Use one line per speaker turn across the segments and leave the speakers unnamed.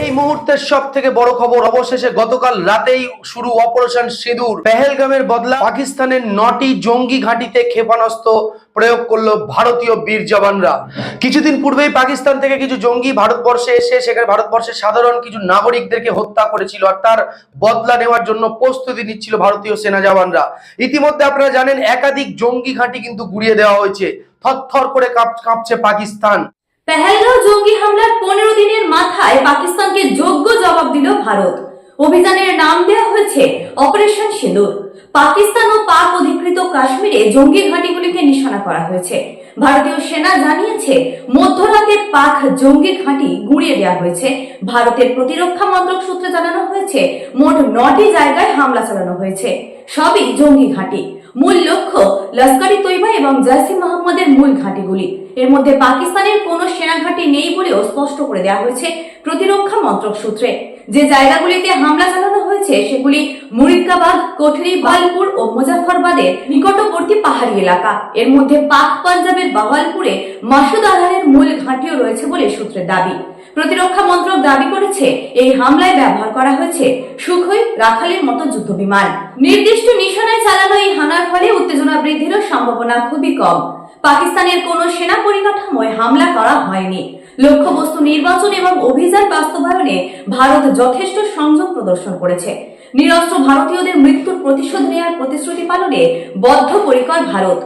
এই মুহূর্তের সব থেকে বড় খবর, অবশেষে গতকাল রাতেই শুরু অপারেশন সিঁদুর। পেহেলগামের বদলা পাকিস্তানের নটি জঙ্গি ঘাঁটিতে ক্ষেপণাস্ত্র প্রয়োগ করল ভারতীয় বীর জওয়ানরা। কিছুদিন পূর্বেই পাকিস্তান থেকে কিছু জঙ্গি ভারতবর্ষে এসে, সেখানে ভারতবর্ষের সাধারণ কিছু নাগরিকদেরকে হত্যা করেছিল আর তার বদলা নেওয়ার জন্য প্রস্তুতি নিচ্ছিল ভারতীয় সেনা জওয়ানরা। ইতিমধ্যে আপনারা জানেন, একাধিক জঙ্গি ঘাঁটি কিন্তু গুড়িয়ে দেওয়া হয়েছে। থরথর করে কাঁপছে পাকিস্তান।
পেহেলগাঁও জঙ্গি হামলার পনেরো দিনের মাথায় পাকিস্তানকে যোগ্য জবাব দিল ভারত। অভিযানের নাম দেওয়া হয়েছে অপারেশন সিঁদুর। পাকিস্তান ও পাক অধিকৃত কাশ্মীরে জঙ্গি ঘাঁটিগুলিকে নিশানা করা হয়েছে। ভারতীয় সেনা জানিয়েছে, মধ্যরাতে পাক জঙ্গি ঘাঁটি গুঁড়িয়ে দেওয়া হয়েছে। ভারতের প্রতিরক্ষা মন্ত্রক সূত্রে জানানো হয়েছে, মোট নটি জায়গায় হামলা চালানো হয়েছে। সবই জঙ্গি ঘাঁটি। মূল লক্ষ্য লস্করি তৈবা এবং জয়সি মোহাম্মদের মূল ঘাঁটিগুলি। এর মধ্যে পাকিস্তানের কোনো সেনা ঘাঁটি নেই বলেও স্পষ্ট করে দেওয়া হয়েছে প্রতিরক্ষা মন্ত্রক সূত্রে। যে জায়গাগুলিতে হামলা চালানো হয়েছে, সেগুলি মুরিদাবাদ কোঠরি, বালপুর ও মুজাফরবাদের নিকটবর্তী পাহাড়ি এলাকা। এর মধ্যে পাক পাঞ্জাবের বাওয়ালপুরে মাসুদ আজহারের মূল ঘাঁটিও রয়েছে বলে সূত্রের দাবি। প্রতিরক্ষা মন্ত্রক দাবি করেছে, এই হামলায় ব্যবহার করা হয়েছে সুখই রাখালের মতো যুদ্ধ বিমান নির্দিষ্ট নিশানায় চালানো এই হানার ফলে উত্তেজনা বৃদ্ধিরও সম্ভাবনা খুবই কম। পাকিস্তানের কোনো সেনা পরিকাঠামোয় হামলা করা হয়নি। লক্ষ্যবস্তু নির্বাচন এবং অভিযান বাস্তবায়নে ভারত যথেষ্ট সংযম প্রদর্শন করেছে। নিরস্ত্র ভারতীয়দের মৃত্যুর প্রতিশোধ নেওয়ার প্রতিশ্রুতি পালনে বদ্ধপরিকর ভারত।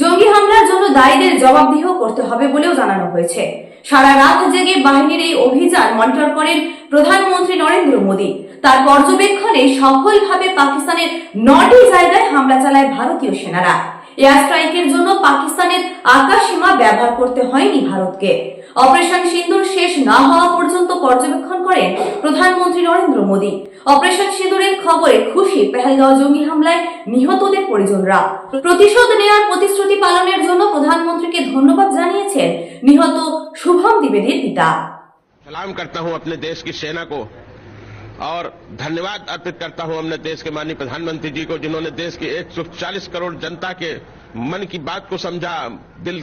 জঙ্গি হামলার জন্য দায়ীদের জবাবদিহ করতে হবে বলেও জানানো হয়েছে। সারা রাত জেগে বাহিনীর এই অভিযান মনিটর করেন প্রধানমন্ত্রী নরেন্দ্র মোদী। তার পর্যবেক্ষণে সফলভাবে পাকিস্তানের নটি জায়গায় হামলা চালায় ভারতীয় সেনারা এয়ার স্ট্রাইকের জন্য পাকিস্তানের আকাশ সীমা ব্যবহার করতে হয়নি ভারতকে অপারেশন সিন্দুর শেষ না হওয়া পর্যন্ত পর্যবেক্ষণ করেন প্রধানমন্ত্রী নরেন্দ্র মোদী অপারেশন সিঁদুরের খবরে খুশি পেহেলগাঁও জঙ্গি হামলায় নিহতদের পরিজনরা প্রতিশোধ নেওয়ার প্রতিশ্রুতি পালনের জন্য প্রধানমন্ত্রীকে ধন্যবাদ জানিয়েছেন নিহত শুভম দ্বিবেদীর পিতা
सलाम करता हूं अपने देश की सेना को और धन्यवाद अर्पित करता हूँ हमने देश के माननीय प्रधानमंत्री जी को, जिन्होंने देश की 140 करोड़ जनता के मन की बात को समझा, दिल